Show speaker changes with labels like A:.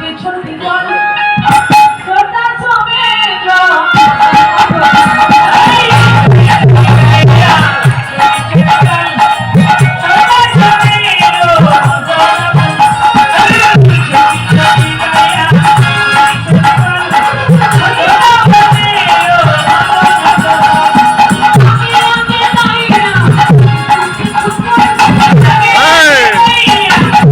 A: পেছন